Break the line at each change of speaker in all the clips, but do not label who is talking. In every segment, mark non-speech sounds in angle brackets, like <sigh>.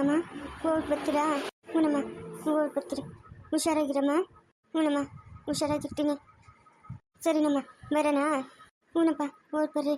ಅಮ್ಮ, ಹೋಗಿ ಬರ್ತೀರಾ? ಹ್ಞೂನಮ್ಮ ಹೋಗಿ ಬರ್ತೀರಿ. ಹುಷಾರಾಗಿರಮ್ಮ. ಹ್ಞೂನಮ್ಮ ಹುಷಾರಾಗಿರ್ತೀನಿ. ಸರಿನಮ್ಮ ಬರೋಣ ಹ್ಞೂನಪ್ಪ ಹೋಗಿ ಬರ್ರಿ.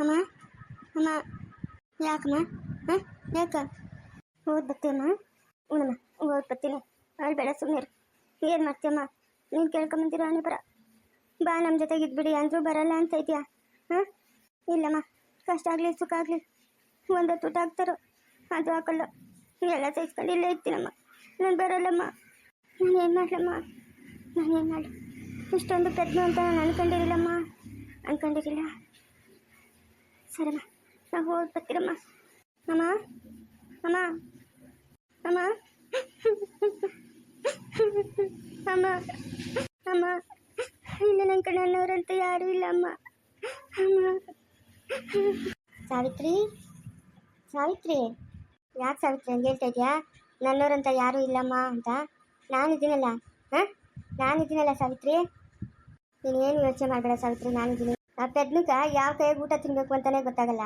ಅಮ್ಮ ಅಮ್ಮ, ಯಾಕಮ್ಮ? ಹಾಂ, ಯಾಕ? ಹೋಗಿ ಬರ್ತೀಯಮ್ಮ ಹ್ಞೂನಮ್ಮ ಹೋಗಿ ಬರ್ತೀನಿ. ಬೇಡ ಸುಮ್ಮನೆ ಏನು ಮಾಡ್ತೀಯಮ್ಮ ನೀನು ಕೇಳ್ಕೊಂಬಂದಿರೋ ಹಣೆ ಬರ. ಬಾ ನಮ್ಮ ಜೊತೆಗೆ ಇದ್ಬಿಡಿ, ಅಂದರೂ ಬರಲ್ಲ ಅಂತ ಇದೆಯಾ? ಹಾಂ? ಇಲ್ಲಮ್ಮ, ಕಷ್ಟ ಆಗಲಿ, ಸುಖ ಆಗಲಿ. ಒಂದೊತ್ತು ಊಟ ಹಾಕ್ತಾರೋ ಅದು ಹಾಕಲ್ಲ ಎಲ್ಲ ಸಹಿಸ್ಕೊಂಡು ಇಲ್ಲೇ ಇರ್ತೀನಮ್ಮ ನಾನು ಬರಲ್ಲಮ್ಮ ನಾನು ಏನು ಮಾಡಲಮ್ಮ ನಾನು ಏನು ಮಾಡಲಿ ಇಷ್ಟೊಂದು ಪ್ರಜ್ಞೆ ಅಂತ ನಾನು ಅನ್ಕೊಂಡಿರಲಿಲ್ಲಮ್ಮ ಅನ್ಕೊಂಡಿರಲಿಲ್ಲ ಸರಮ್ಮ ನಾವು ಹೋಗಿ ಬರ್ತೀರಮ್ಮ ಅಮ್ಮ ಅಮ್ಮ ಅಮ್ಮ ಅಮ್ಮ ಅಮ್ಮ ಇನ್ನು ನನ್ನ ಕಡೆ ನನ್ನವರಂತ ಯಾರೂ ಇಲ್ಲ ಅಮ್ಮ ಅಮ್ಮ ಸಾವಿತ್ರಿ ಸಾವಿತ್ರಿ ಯಾಕೆ ಸಾವಿತ್ರಿ ಹಂಗೆ ಹೇಳ್ತಾ ಇದೆಯಾ? ನನ್ನವರಂತ ಯಾರೂ ಇಲ್ಲಮ್ಮ ಅಂತ. ನಾನಿದ್ದೀನಲ್ಲ, ಹಾಂ? ನಾನಿದ್ದೀನಲ್ಲ ಸಾವಿತ್ರಿ? ನೀನು ಏನು ಯೋಚನೆ ಮಾಡಬೇಡ ಸಾವಿತ್ರಿ, ನಾನಿದ್ದೀನಿ. ಆ ಪೆದ್ನಕ ಯಾವ ಕೈಯಾಗ ಊಟ ತಿನ್ನಬೇಕು ಅಂತಲೇ ಗೊತ್ತಾಗಲ್ಲ.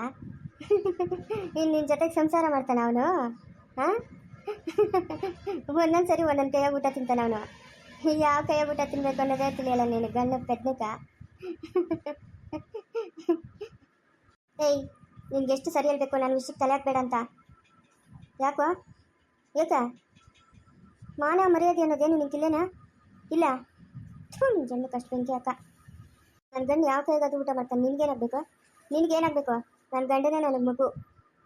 ಇನ್ನು ನಿನ್ನ ಜೊತೆಗೆ ಸಂಸಾರ ಮಾಡ್ತಾನೆ ಅವನು, ಹಾಂ? ಒಂದೊಂದು ಸರಿ ಒಂದೊಂದು ಕೈಯಾಗ ಊಟ ತಿಂತಾನೆ ಅವನು. ಯಾವ ಕೈಯಾಗ ಊಟ ತಿನ್ನಬೇಕು ಅನ್ನೋದೇ ತಿಳಿಯಲ್ಲ ನೀನು ಗಂಡ ಪೆದ್ನಕ ಏಯ್, ನಿನ್ಗೆ ಎಷ್ಟು ಸರಿ ಹೇಳ್ಬೇಕು, ನಾನು ವಿಷಯಕ್ಕೆ ತಲೆ ಹಾಕ್ಬೇಡ ಅಂತ. ಯಾಕೋ? ಏಕ ಮಾನ ಮರ್ಯಾದೆ ಅನ್ನೋದೇನು ನಿಂಗಿಲ್ಲೇನಾ ಇಲ್ಲ. ನಿನ್ನ ಕಷ್ಟ ಬೆಂಕಿ ಅಕ್ಕ ನನ್ನ ಗಂಡ ಯಾವ ಕೈಗಾದ್ರೂ ಊಟ ಮಾಡ್ತಾನೆ. ನಿನ್ಗೇನಾಗಬೇಕು ನಿನಗೇನಾಗಬೇಕು ನನ್ನ ಗಂಡನೇ ನನಗೆ ಮಗು.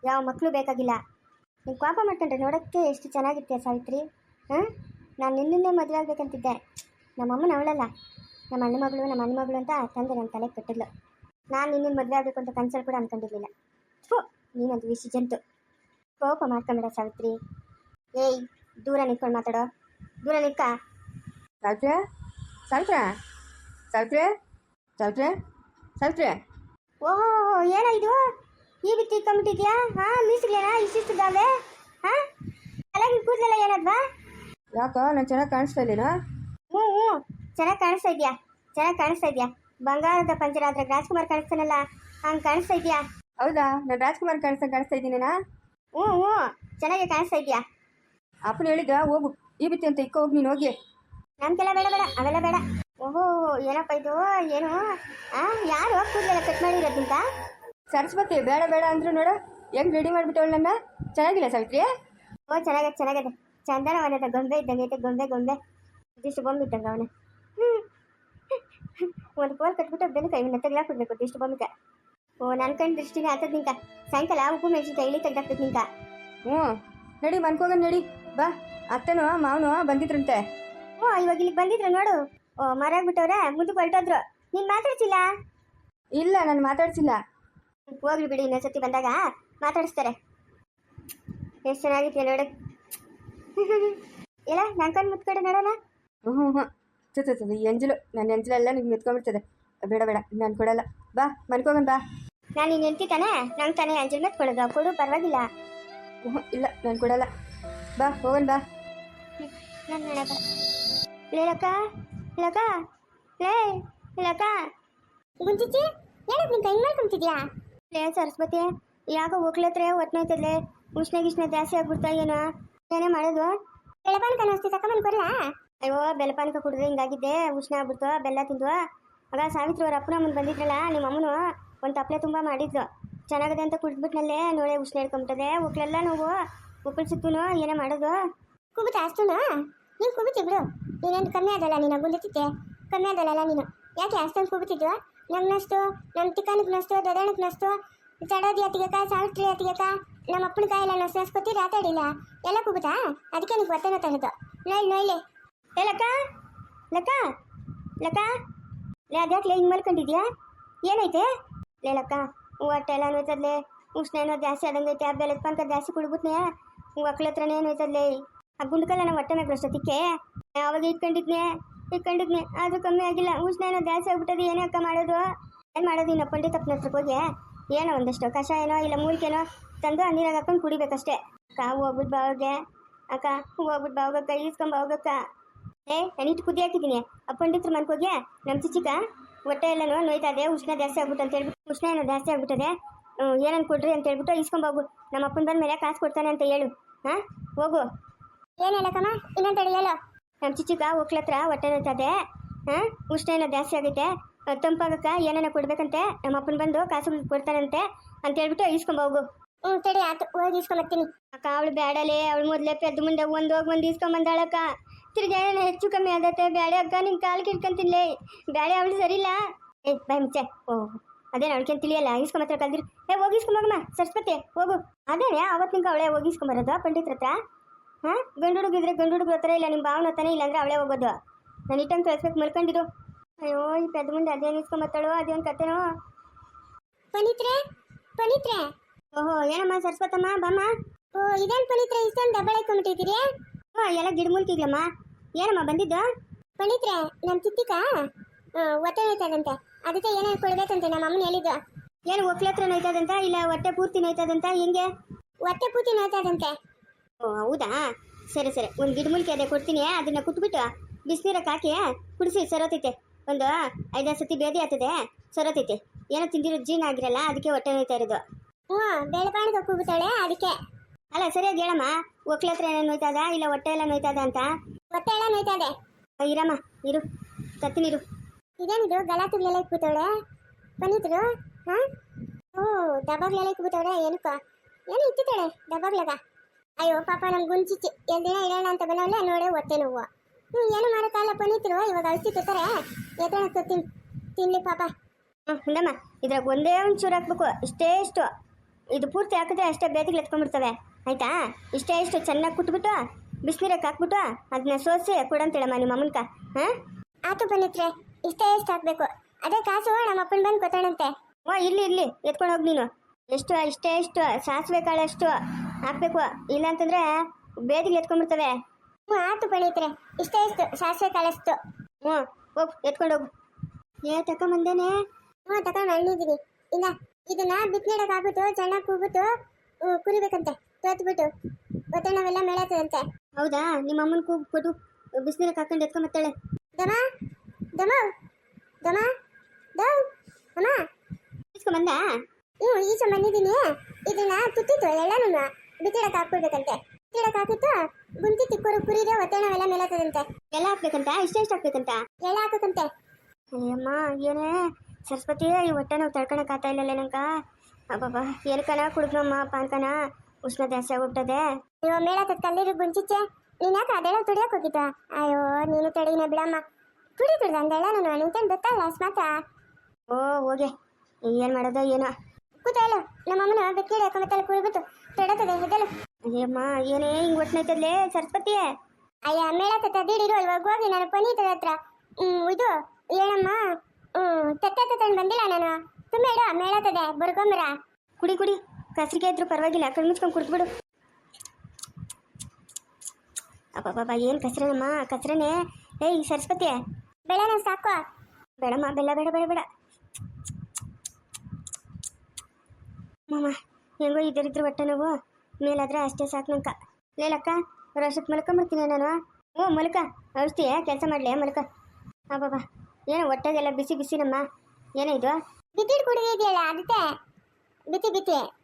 ಯಾವ ಮಕ್ಕಳು ಬೇಕಾಗಿಲ್ಲ. ನೀನು ಕೋಪ ಮಾಡ್ಕೊಂಡ್ರೆ ನೋಡೋಕ್ಕೆ ಎಷ್ಟು ಚೆನ್ನಾಗಿರ್ತೀಯ ಸಾವಿತ್ರಿ? ಹಾಂ? ನಾನು ನಿನ್ನನ್ನೇ ಮದುವೆ ಆಗ್ಬೇಕಂತಿದ್ದೆ. ನಮ್ಮಮ್ಮನ ಅವಳಲ್ಲ. ನಮ್ಮ ಅಣ್ಣ ಮಗಳು, ನಮ್ಮ ಅಣ್ಣ ಮಗಳು ಅಂತ ತಂದೆ ನನ್ನ ತಲೆಗೆ ಕಟ್ಟಿದ್ಲು. ನಾನು ನಿನ್ನನ್ನು ಮದುವೆ ಆಗಬೇಕು ಅಂತ ಕನ್ಸಲ್ಲಿ ಕೂಡ ಅಂದ್ಕೊಂಡಿರಲಿಲ್ಲ ಥೂ ನೀನೊಂದು ವಿಷ ಜಂತು. ಕೋಪ ಮಾಡ್ಕೊಂಬೇಡ ಸಾವಿತ್ರಿ. ಏಯ್ ದೂರ ನಿಂತ್ಕೊಂಡು ಮಾತಾಡೋ. ದೂರ ನಿಕ್ಕ
ಸಾವಿತ್ರೆ ಸಾವಿತ್ರ ಸಾವಿತ್ರೆ ಸಾವಿತ್ರೆ ಸಾವಿತ್ರೆ.
ಓಹೋ ಏನೋ ಇದು? ಈ ಬಿತ್ತಿ ಇಟ್ಕೊಂಬಿಟ್ಟಿದ್ಯಾ ಹಾ ಮೀಸಿಗ್ಲೇನಾ ಇಷ್ಟಿದ್ದಾವೆ ಹಾ? ತಲೆಗೆ ಕೂದಲೆಲ್ಲ ಏನದ್ವಾ?
ಯಾಕೋ ನಾನು ಚೆನ್ನಾಗಿ ಕಾಣಿಸ್ತಾ ಇಲ್ಲೇನೋ?
ಹ್ಞೂ ಹ್ಞೂ ಚೆನ್ನಾಗಿ ಕಾಣಿಸ್ತಾ ಇದೆಯಾ? ಚೆನ್ನಾಗಿ ಕಾಣಿಸ್ತಾ ಇದೆಯಾ? ಬಂಗಾರದ ಪಂಚರ ಆದ್ರೆ ರಾಜ್ಕುಮಾರ್ ಕಾಣಿಸ್ತಾನಲ್ಲ? ಹಂಗೆ ಕಾಣಿಸ್ತಾ ಇದೆಯಾ?
ಹೌದಾ? ನಾನು ರಾಜ್ಕುಮಾರ್ ಕಾಣಿಸ್ತಾ ಕಾಣಿಸ್ತಾ
ಹ್ಞೂ ಹ್ಞೂ ಚೆನ್ನಾಗಿ ಕಾಣಿಸ್ತಾ ಇದೆಯಾ
ಅಪ್ಪನ ಹೇಳಿದ ಹೋಗು. ಈ ಬಿತ್ತಿ ಅಂತ ಇಕ್ಕ ಹೋಗಿ ನೀನು ಹೋಗಿ.
ನಮ್ಗೆಲ್ಲ ಬೇಡ ಬೇಡ ಅವೆಲ್ಲ ಬೇಡ. ಓಹೋ ಏನಪ್ಪ ಇದು? ಏನು? ಆ ಯಾರು ಕೂದಲೆಲ್ಲ ಕಟ್ ಮಾಡಿರೋದಿಂತ
ಸರಸ್ವತಿ ಬೇಡ ಬೇಡ ಅಂದ್ರು ನೋಡು. ಹೆಂಗ್ ರೆಡಿ ಮಾಡಿಬಿಟ್ಟವಳು ನನ್ನ? ಚೆನ್ನಾಗಿಲ್ಲ ಸಾವಿತ್ರಿ?
ಓ ಚೆನ್ನಾಗೈತೆ ಚಂದನ ಚಂದನವನದ ಗೊಂಬೆ ಇದ್ದಂಗೈತೆ ಗೊಂಬೆ ಗೊಂಬೆ. ಇದಿಷ್ಟು ಬೊಂಬೆ ಇದ್ದಂಗೆ ಹ್ಮ್. <laughs> ಒಂದು ಪೋಲ್ ಕಟ್ಬಿಟ್ಟು ಬೆನ್ನು ಕೈ ತೆಗ್ಲಾಕ್ಬಿಡ್ಬೇಕು ಇಷ್ಟು ಬೊಂಬಿಕ ಓ ನನ್ನ ಕಣ್ ದೃಷ್ಟಿನೇ ಆತದ್ ನಿಂಕ ಸಾಯಂಕಾಲ ಉಪ್ಪು ಮೆಣಸಿನ್ಕಾಯಿ ಇಳಿ ತೆಗ್ದಾಕ್ತದೆ ನಿಂಕ
ಹ್ಞೂ. ನಡಿ ಮನ್ಕೋಗ ನಡಿ. ಬಾ. ಅತ್ತನೋ ಮಾವನು ಬಂದಿದ್ರಂತೆ.
ಓ ಇವಾಗ ಇಲ್ಲಿಗೆ ಬಂದಿದ್ರು ನೋಡು. ಓ ಮರಾಗ್ಬಿಟ್ಟವ್ರೆ ಮುಂದೆ ಹೊರಟೋದ್ರು. ನೀನು ಮಾತಾಡ್ಸಿಲ್ಲ?
ಇಲ್ಲ ನಾನು ಮಾತಾಡ್ಸಿಲ್ಲ.
ಹೋಗ್ಲಿ ಬಿಡಿ ಇನ್ನೊಂದ್ಸತಿ ಬಂದಾಗ ಮಾತಾಡಿಸ್ತಾರೆ. ಎಷ್ಟು ಚೆನ್ನಾಗಿತ್ತು ನೋಡು. ಇಲ್ಲ ನನ್ನ ಕಣ್ಣು ಮುತ್ಕಡೆ ನೋಡೋಣ?
ಹ್ಞೂ ಹ್ಞೂ ಹ್ಞೂ ಚುತ್ತದ ಎಂಜಲು ನನ್ನ ಎಂಜಲೆಲ್ಲ ನಿಮ್ಗೆ ಮೆತ್ಕೊಂಡ್ಬಿಡ್ತದೆ. ಬೇಡ ಬೇಡ. ನಾನು ಕೊಡಲ್ಲ. ಬಾ ಮನ್ಕೋಗನ್ ಬಾ.
ನಾನು ನೀನು ಹೆಂಡತಿ ತಾನೆ? ನಂಗೆ ತಾನೇ ಅಂಜಲ್ ಮೇಲೆ ಕೊಡೋದು ಕೊಡು ಪರವಾಗಿಲ್ಲ.
ಹ್ಞೂ ಇಲ್ಲ ನಾನು ಕೊಡಲ್ಲ. ಬಾ ಹೋಗನ್ ಬಾ.
ನಾನು ನೆನಪ ಲೇಲಕ್ಕ ಲಕ ಲೇ ಲಕ ಗುಂಜಿಚಿ ಏನಕ್ಕೆ ನಿನ್ ಕೈ ಮಾಡ್ಕೊಂತಿದ್ಯಾ? ಲೇ ಸರಸ್ವತಿ ಯಾಕ ಹೋಗ್ಲತ್ರ ಒತ್ನೋಯ್ತದ್ಲೆ ಉಷ್ಣ ಗಿಷ್ಣ ಜಾಸ್ತಿ ಆಗ್ಬಿಡ್ತಾ ಏನೋ. ಏನೇ ಮಾಡೋದು? ಬೆಳಪಾನಕ ಅನ್ನಿಸ್ತಿ ತಕ್ಕ ಕೊಡ್ಲಾ? ಅಯ್ಯೋ ಬೆಲಪಾನಕ ಕುಡಿದ್ರೆ ಹಿಂಗಾಗಿದ್ದೆ. ಉಷ್ಣ ಆಗ್ಬಿಡ್ತು ಬೆಲ್ಲ ತಿಂದು ಆಗ ಸಾವಿತ್ರಿ ಅವ್ರ ಅಪ್ಪನ ಮುಂದೆ ಬಂದಿದ್ರಲ್ಲ ನಿಮ್ಮ ಅಮ್ಮನು ಒಂದು ತಪ್ಪಲೆ ತುಂಬ ಮಾಡಿದ್ಲು. ಚೆನ್ನಾಗದೆ ಅಂತ ಕುಡಿದ್ಬಿಟ್ನಲ್ಲೇ ನೋಡೆ ಉಷ್ಣ ಹಿಡ್ಕೊಂಬಿಟ್ಟದೆ. ಉಕ್ಳೆಲ್ಲ ನೋವು ಸಿಕ್ಕುನು ಏನೋ ಮಾಡೋದು? ಕುಬಿತ ಅಷ್ಟುನಾ? ನೀನು ಕುಬಿತಿ ಬಿಡು. ನೀನೇನು ಕಮ್ಮಿ ಆದಲ್ಲ ನೀನು ಗುಂದಿತ್ತಿದ್ದೆ ಕಮ್ಮಿ ಆದಲ್ಲ ನೀನು. ಯಾಕೆ ಅಷ್ಟೊಂದು ಕುಬಿತಿದ್ವು ನಮ್ಮ ನಷ್ಟು ನಮ್ಮ ತಿಕ್ಕನಕ್ಕೆ ನಷ್ಟು ದೊಡ್ಡಣಕ್ಕೆ ನಷ್ಟು ಚಡೋದಿ ಅತ್ತಿಗೆಕ ಸಾವಿತ್ರಿ ಅತ್ತಿಗೆಕ ನಮ್ಮ ಅಪ್ಪನ ಕಾಯಿಲ್ಲ ನಷ್ಟು ನಸ್ಕೊತಿ ರಾತಾಡಿಲ್ಲ. ಎಲ್ಲ ಕುಬಿತಾ ಅದಕ್ಕೆ ನಿಂಗೆ ಒತ್ತನ ತಗದು ನೋಯ್ ನೋಯ್ಲೆ. ಏ ಲಕ್ಕ? ಲಕ್ಕ? ಲಕ್ಕ? ಲೇ ಅದ್ಯಾಕ್ಲೆ ಹಿಂಗೆ ಮಲ್ಕೊಂಡಿದ್ಯಾ? ಏನೈತೆ? ಲೇಲಕ್ಕ ಹೊಟ್ಟೆ ಎಲ್ಲ ನೋಯ್ತದ್ಲೆ ಉಷ್ಣ ಏನೋ ಜಾಸ್ತಿ ಆದಂಗೈತೆ ಆ ಬೆಲ್ಲದ ಪಂಕ ಜಾಸ್ತಿ ಕುಡ್ಬಿಟ್ನೆ ಒಕ್ಳ ಹತ್ರನೇ ನೋಯ್ತದ್ಲೆ ಆ ಗುಂಡ್ಕಲ್ಲ ನಮ್ಮ ಹೊಟ್ಟೆ ಮೇಲೆ ಅಷ್ಟೊತ್ತಿಕ್ಕೆ ಅವಾಗ ಇಟ್ಕೊಂಡಿದ್ನೆ ಇಟ್ಕೊಂಡಿದ್ನೆ. ಆದರೂ ಕಮ್ಮಿ ಆಗಿಲ್ಲ. ಉಷ್ಣ ಏನೋ ಜಾಸ್ತಿ ಆಗ್ಬಿಟ್ಟದೆ, ಏನೇ ಅಕ್ಕ ಮಾಡೋದು? ಏನು ಮಾಡೋದು, ಇನ್ನು ಪಂಡಿತಪ್ಪನ ಹತ್ರಕ್ಕೆ ಹೋಗಿ? ಏನೋ ಒಂದಷ್ಟು ಕಷಾಯನೋ ಇಲ್ಲ ಮೂಲಿಕೆನೋ ತಂದು ಆ ನೀರಾಗ ಹಾಕೊಂಡು ಕುಡಿಬೇಕಷ್ಟೇ. ಅಕ್ಕ ಹೋಗ್ಬಿಟ್ಟು ಬಾವಾಗೆ ಅಕ್ಕ ಹೋಗ್ಬಿಟ್ಟು ಬಾವಾಗ ಕೈ ಇಸ್ಕೊಂಡ್ ಬಾವಾಗಕ್ಕ ಏ ನಾನು ಇಟ್ಟು ಕುದಿ ಹಾಕಿದ್ದೀನಿ ಪಂಡಿತ್ರ ಮನ್ಕೋಗಿ ನಮ್ಮ ಚಿಚಿಕ ಹೊಟ್ಟೆ ಎಲ್ಲನೂ ನೋಯ್ತಾ ಇದೆ ಉಷ್ಣ ಜಾಸ್ತಿ ಆಗ್ಬಿಟ್ಟು ಅಂತ ಹೇಳ್ಬಿಟ್ಟು ಉಷ್ಣ ಏನೋ ಜಾಸ್ತಿ ಆಗ್ಬಿಟ್ಟದೆ ಏನನ್ ಕೊಡ್ರಿ ಅಂತ ಹೇಳ್ಬಿಟ್ಟು ಇಸ್ಕೊಂಬೋಗು ನಮ್ಮ ಅಪ್ಪನ ಬಂದ ಮೇಲೆ ಕಾಸು ಕೊಡ್ತಾನೆ ಅಂತ ಹೇಳು ಹಾಂ? ಹೋಗು.
ಏನೇಳಕಮ್ಮ ಇನ್ನೊಂದು ತಡಿ ಹೇಳು.
ನಮ್ಮ ಚಿಚಿಕ ಒಕ್ಲತ್ರ ಹೊಟ್ಟೆ ನೋಯ್ತದೆ ಹಾಂ? ಉಷ್ಣ ಏನೋ ಜಾಸ್ತಿ ಆಗುತ್ತೆ ತಂಪಾಗಕ್ಕೆ ತಂಪಾಗಕ್ಕ ಏನೇನೋ ಕೊಡ್ಬೇಕಂತೆ ನಮ್ಮ ಅಪ್ಪನ ಬಂದು ಕಾಸು ಕೊಡ್ತಾನಂತೆ ಅಂತ ಹೇಳ್ಬಿಟ್ಟು ಇಸ್ಕೊಂಬೋಗು
ಹ್ಞೂ ತಡಿ ಆತು ಹೋಗಿ ಇಸ್ಕೊಂಬರ್ತೀನಿ
ಅಕ್ಕ ಅವಳು ಬೇಡಲೇ ಅವಳು ಮೊದಲೇ ಪೆದ್ದು ಮುಂದೆ ಒಂದು ಹೋಗಿ ಒಂದು ಇಸ್ಕೊಂಬಂದಾಳಕ್ಕ ತಿರ್ಗಿ ಏನೋ ಹೆಚ್ಚು ಕಮ್ಮಿ ಆದತ್ತೆ ಬೇಡ ಅಕ್ಕ ನಿನ್ ಕಾಲು ಕಿಡ್ಕೊಂತಿನ್ಲೇ ಅವಳಿ ಅವಳು ಸರಿಲ್ಲ. ಏ ಬಾಯ್ ಮುಚ್ಚೆ. ಓ ಅದೇನು ಅವಳಿಗೆ ತಿಳಿಯಲ್ಲ? ಇಸ್ಕೊಂಬತ್ರ ಕಲ್ದಿರಿ ಏ ಹೋಗಿ ಇಸ್ಕೊಂಬೋಗಮ್ಮ ಸರಸ್ವತಿ ಹೋಗು. ಅದೇ ಅವತ್ತು ನಿಂಗೆ ಅವಳೇ ಹೋಗಿ ಇಸ್ಕೊಂಬರೋದು ಪಂಡಿತ್ರ ಹತ್ರ? ಹಾಂ? ಗಂಡು ಹುಡುಗಿದ್ರೆ ಗಂಡು ಹುಡುಗ್ರ ಹತ್ರ ಇಲ್ಲ ನಿಮ್ಮ ಭಾವನ ಇಲ್ಲ ಅಂದ್ರೆ ಅವಳೇ ಹೋಗೋದು. ನಾನು ಇಟ್ಟಂಗೆ ಕಳ್ಸ್ಬೇಕು ಮಲ್ಕೊಂಡಿರು. ಅಯ್ಯೋ ಈ ಪೆದ್ದ ಮುಂದೆ ಅದೇನು ಇಸ್ಕೊಂಬತ್ತಾಳೋ ಅದೇನು ಕತೆನೋ.
ಪನಿತ್ರೆ ಪನಿತ್ರೆ
ಓಹೋ ಏನಮ್ಮ ಸರಸ್ವತಮ್ಮ? ಬಾಮ್ಮ.
ಓ ಇದೇನು ಪನಿತ್ರೆ ಇಷ್ಟೊಂದು ದಬ್ಬಳ ಇಟ್ಕೊಂಡ್ಬಿಟ್ಟಿದ್ದೀರಿ
ಓ ಎಲ್ಲ ಗಿಡಮೂಲಿಕೆಗಳಮ್ಮ ಏನಮ್ಮ ಬಂದಿದ್ದು?
ಪಂಡಿತ್ರೆ ನಮ್ಮ ಚಿತ್ತಿಕ ಹೊಟ್ಟೆ ನೋಯ್ತದಂತೆ. ಅದಕ್ಕೆ ಏನೇನು ಕೊಡ್ಬೇಕಂತೆ ನಮ್ಮ ಅಮ್ಮನ ಹೇಳಿದ್ದು.
ಏನು ಒಕ್ಲತ್ರ ನೋಯ್ತದಂತ ಇಲ್ಲ ಹೊಟ್ಟೆ ಪೂರ್ತಿ ನೋಯ್ತದಂತ ಹೆಂಗೆ?
ಹೊಟ್ಟೆ ಪೂರ್ತಿ ನೋಯ್ತದಂತೆ.
ಓ ಹೌದಾ? ಸರಿ ಸರಿ. ಒಂದು ಗಿಡಮೂಲಿಕೆ ಅದೇ ಕೊಡ್ತೀನಿ. ಅದನ್ನ ಕುಟ್ಬಿಟ್ಟು ಬಿಸಿನೀರಕ್ಕೆ ಹಾಕಿ ಕುಡಿಸಿ ಸರೋತೈತೆ. ಒಂದು ಐದಾರು ಸತಿ ಬೇದಿ ಆಗ್ತದೆ ಸರೋತೈತೆ. ಏನೋ ತಿಂದಿರೋ ಜೀರ್ಣ ಆಗಿರಲ್ಲ ಅದಕ್ಕೆ ಹೊಟ್ಟೆ ನೋಯ್ತಾ ಇರೋದು.
ಹ್ಞೂ ಬೆಳಪಾಣಿಗೆ ಕೂಗುತ್ತಾಳೆ ಅದಕ್ಕೆ.
ಅಲ್ಲ ಸರಿಯಾಗಿ ಹೇಳಮ್ಮ. ಒಕ್ಲತ್ರ ಏನೋ ನೋಯ್ತದ ಇಲ್ಲ ಹೊಟ್ಟೆ ಎಲ್ಲ ನೋಯ್ತದ ಅಂತ?
ಹೊಟ್ಟೆ ಎಲ್ಲ ನೋಯ್ತದೆ?
ಇರಮ್ಮ ಇರು. ತತ್ತಿನಿರು
ಇದೇನಿದು? ಗಲಾಟೆಗಳೆಲ್ಲ ಕೂತವಳೆ? ಪನಿತ್ರು? ಹಾಂ? ಓ ದಬ್ಬಾಗ್ಲೆಲ್ಲ ಕೂತವಳೆ? ಏನಕ್ಕ? ಏನು ಇಟ್ಟಿದ್ದಾಳೆ ದಬ್ಬಾಗ್ಲಾಗ ಅಯ್ಯೋ ಪಾಪ ನಮ್ಗೆ ಗುಂಚಿಚ್ಚಿ ಎರಡು ದಿನ ಇರೋಣ ಅಂತ ಬಂದವಳೆ ನೋಡೆ ಹೊಟ್ಟೆ ನೋವು. ಹ್ಞೂ ಏನು ಮಾಡೋಕ್ಕಲ್ಲ ಬಂದಿದ್ರು ಇವಾಗ ಔಷಧಿ ತಿಂತಾರೆ ಎತ್ತೋಣ ತಿನ್ ತಿನ್ಲಿ ಪಾಪ.
ಹ್ಞೂ ಇದ್ರಾಗ ಒಂದೇ ಒಂದು ಚೂರು ಹಾಕ್ಬೇಕು. ಇಷ್ಟೇ ಇಷ್ಟು. ಇದು ಪೂರ್ತಿ ಹಾಕಿದ್ರೆ ಅಷ್ಟೇ ಬೇದಿಗೆ ಎತ್ಕೊಂಡ್ಬಿಡ್ತವೆ. ಆಯ್ತಾ? ಇಷ್ಟೇ ಇಷ್ಟು ಚೆನ್ನಾಗಿ ಕುಟ್ಬಿಟ್ಟು ಬಿಸಿನೀರಕ್ಕೆ ಹಾಕ್ಬಿಟ್ಟು ಅದನ್ನ ಸೋಸಿ ಕೊಡಂತೇಳಮ್ಮ ನಿಮ್ಮ ಅಮ್ಮನ್ಕ ಹಾಂ?
ಆತು ಬಂದಿತ್ರೆ ಇಷ್ಟೇ ಎಷ್ಟು ಹಾಕ್ಬೇಕು. ಅದೇ ಕಾಸು ನಮ್ಮ ಅಪ್ಪನ ಬಂದು ಕೊತ್ತಾಣಂತೆ
ಓ ಇಲ್ಲಿ ಇಲ್ಲಿ ಎತ್ಕೊಂಡು ಹೋಗಿ ನೀನು. ಎಷ್ಟು ಇಷ್ಟೇ ಇಷ್ಟು ಸಾಸಿವೆ ಕಾಳು ಅಷ್ಟು ಹಾಕ್ಬೇಕು. ಇಲ್ಲಾಂತಂದ್ರೆ ಬೇದಿಗೆ ಎತ್ಕೊಂಡ್ಬಿಡ್ತವೆ.
ಹ್ಞೂ ಆತು ಪಣಿತ್ರೆ ಇಷ್ಟೇ ಇಷ್ಟು ಸಾಸಿವೆ ಕಾಳಷ್ಟು
ಹ್ಞೂ ಹೋಗು ಎತ್ಕೊಂಡು ಹೋಗು. ಏ ತಕೊಂಬಂದೇನೆ?
ಹ್ಞೂ ತಗೊಂಡು ಅಣ್ಣಿದ್ದೀನಿ ಇಲ್ಲ ಇದನ್ನ ಬಿತ್ನೆಡಕ್ಕೆ ಹಾಕ್ಬಿಟ್ಟು ಚೆನ್ನಾಗಿ ಕೂಗ್ಬಿಟ್ಟು ಕುರಿಬೇಕಂತೆ. ತೋತ್ಬಿಟ್ಟು ನಾವೆಲ್ಲ ಮೇಳತ್ತದಂತೆ
ಹೌದಾ? ನಿಮ್ಮ ಅಮ್ಮನ ಕೂಗು ಕೊಟ್ಟು ಕಾಕೊಂಡು ಹಾಕೊಂಡು ಎತ್ಕೊಂಬತ್ತಾಳೆ
ದಮ ದಮ ದಮ ದಮ. ಅಮ್ಮ
ಬಂದಾ
ಹ್ಞೂ ಈಚ ಬಂದಿದ್ದೀನಿ ಇದನ್ನ ತುತ್ತಿತ್ತು ಎಲ್ಲನೂ ಬಿತ್ತಿಡಕ್ಕೆ ಹಾಕ್ಬಿಡ್ಬೇಕಂತೆ. ಬಿತ್ತಿಡಕ್ಕೆ ಹಾಕಿತ್ತು ಗುಂತಿ ತಿಕ್ಕೋರು ಕುರಿದೆ ಒತ್ತಣ್ಣವೆಲ್ಲ ಮೇಲತ್ತದಂತೆ
ಎಲ್ಲ ಹಾಕ್ಬೇಕಂತ? ಇಷ್ಟ ಎಷ್ಟು ಹಾಕ್ಬೇಕಂತ?
ಎಲ್ಲ ಹಾಕಕ್ಕಂತೆ
ಅಯ್ಯಮ್ಮ ಏನೇ? ಸರಸ್ವತಿ ಈ ಹೊಟ್ಟೆ ನಾವು ತಡ್ಕೊಳಕ್ ಆಗ್ತಾ ಇಲ್ಲ ನಂಕ ಅಬ್ಬಬ್ಬ ಎಲ್ಕನ ಕುಡ್ಕಮ್ಮ ಪಾನ್ಕನ ಉಷ್ಣ ಜಾಸ್ತಿ ಆಗೋಗ್ತದೆ
ನೀವು ಮೇಳತ್ತದ ಕಲ್ಲೀರು ಗುಂಚಿಚ್ಚೆ. ನೀನ್ ಯಾಕೆ ಅದೆಲ್ಲ ತುಡಿಯಕ್ಕೆ ಹೋಗಿದ್ದ? ಅಯ್ಯೋ, ನೀನು ತಡಿನ ಬಿಡಮ್ಮ. ತುಡಿ ತುಡ್ದ ಅಂದೇಳ ನಾನು ನಿಂತೇನು ಗೊತ್ತಲ್ಲ ಅಸ್ಮಾತ?
ಓ, ಹೋಗೆ. ಏನು ಮಾಡೋದು ಏನೋ.
ಕೂತ ಹೇಳು ನಮ್ಮ ಅಮ್ಮನ ಬೆಕ್ಕಿಡಿ ಹಾಕೊಂಬತ್ತಲ್ಲ ತಡತದೆ ತೊಡತದೆ ಹೆದಲು.
ಅಯ್ಯಮ್ಮ, ಏನೇ ಹಿಂಗೆ ಹೊಟ್ಟೆ ಸರಸ್ವತಿಯೇ.
ಅಯ್ಯ ಮೇಳತ್ತ ದಿಡಿರು ಅಲ್ವಾ? ಹೋಗಿ ನಾನು ಪನೀತರ ಹತ್ರ. ಇದು, ಏನಮ್ಮ? ಹ್ಮ್ ತತ್ತೆ ತಗೊಂಡು ಬಂದಿಲ್ಲ ನಾನು. ತುಂಬ ಇಡ ಮೇಳತ್ತದೆ ಬರ್ಕೊಂಬರ.
ಕುಡಿ ಕುಡಿ. ಕಸರಿಗೆ ಇದ್ರೂ ಪರವಾಗಿಲ್ಲ ಕಣ್ಣು ಮುಚ್ಕೊಂಡು ಕುಡ್ದ್ಬಿಡು. ಅಪ್ಪ ಏನು ಕಸರೇನಮ್ಮ ಕಸರೇನೆ. ಏಯ್ ಸರಸ್ವತಿ.
ಬೆಳೆನ ಸಾಕು.
ಬೇಡಮ್ಮ ಬೆಲ್ಲ ಬೇಡ ಬೇಡ ಬೇಡ. ಮಾಮ ಹೆಂಗೋ ಇದರಿದ್ರು ಹೊಟ್ಟೆ ನೋವು. ಮೇಲಾದ್ರೆ ಅಷ್ಟೇ ಸಾಕು ನಂಕ. ಲೇಲಕ್ಕ ವರ್ಷಕ್ಕೆ ಮಲ್ಕೊಂಬಿಡ್ತೀನಿ ನಾನು. ಹ್ಞೂ ಮಲ್ಕ. ಔಷಧಿ ಕೆಲಸ ಮಾಡಲಿ ಮಲ್ಕ. ಬಾಬಾ ಏನೋ ಹೊಟ್ಟೆಗೆಲ್ಲ ಬಿಸಿ ಬಿಸಿನಮ್ಮ. ಏನೋ ಇದು?
ಬಿತ್ತಿಡ್ ಕುಡಿದಿದೆಯಲ್ಲ ಅದಕ್ಕೆ? ಬಿತ್ತಿ ಬಿತ್ತಿ.